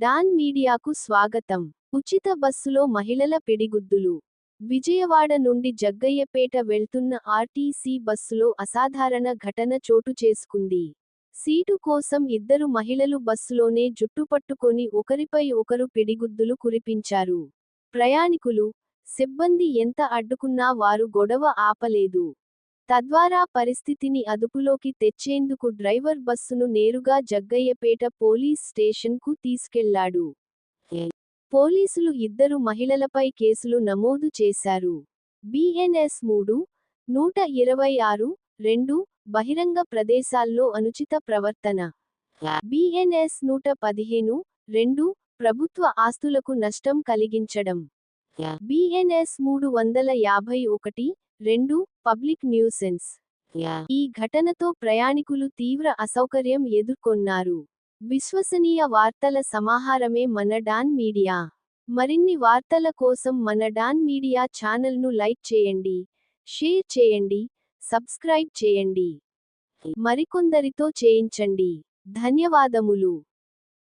Don మీడియాకు స్వాగతం. ఉచిత బస్సులో మహిళల పిడిగుద్దులు. విజయవాడ నుండి జగ్గయ్యపేట వెళ్తున్న ఆర్టీసీ బస్సులో అసాధారణ ఘటన చోటు చేసుకుంది. సీటు కోసం ఇద్దరు మహిళలు బస్సులోనే జుట్టుపట్టుకొని ఒకరిపై ఒకరు పిడిగుద్దులు కురిపించారు. ప్రయాణికులు సిబ్బంది ఎంత అడ్డుకున్నా వారు గొడవ ఆపలేదు. తద్వారా పరిస్థితిని అదుపులోకి తెచ్చేందుకు డ్రైవర్ బస్సును నేరుగా జగ్గయ్యపేట పోలీస్ స్టేషన్కు తీసుకెళ్ళాడు. పోలీసులు ఇద్దరు మహిళలపై కేసులు నమోదు చేశారు. బిఎన్ఎస్ మూడు నూట ఇరవై ఆరు రెండు బహిరంగ ప్రదేశాల్లో అనుచిత ప్రవర్తన. బిఎన్ఎస్ నూట పదిహేను రెండు ప్రభుత్వ ఆస్తులకు నష్టం కలిగించడం. బిఎన్ఎస్ మూడు వందల యాభై ఒకటి రెండు పబ్లిక్ న్యూసెన్స్. ఈ ఘటనతో ప్రయాణికులు తీవ్ర అసౌకర్యం ఎదుర్కొన్నారు. విశ్వసనీయ వార్తల సమాహారమే మన డాన్ మీడియా. మరిన్ని వార్తల కోసం మన డాన్ మీడియా ఛానల్ను లైక్ చేయండి షేర్ చేయండి సబ్స్క్రైబ్ చేయండి. మరికొందరితో చేయించండి. ధన్యవాదములు.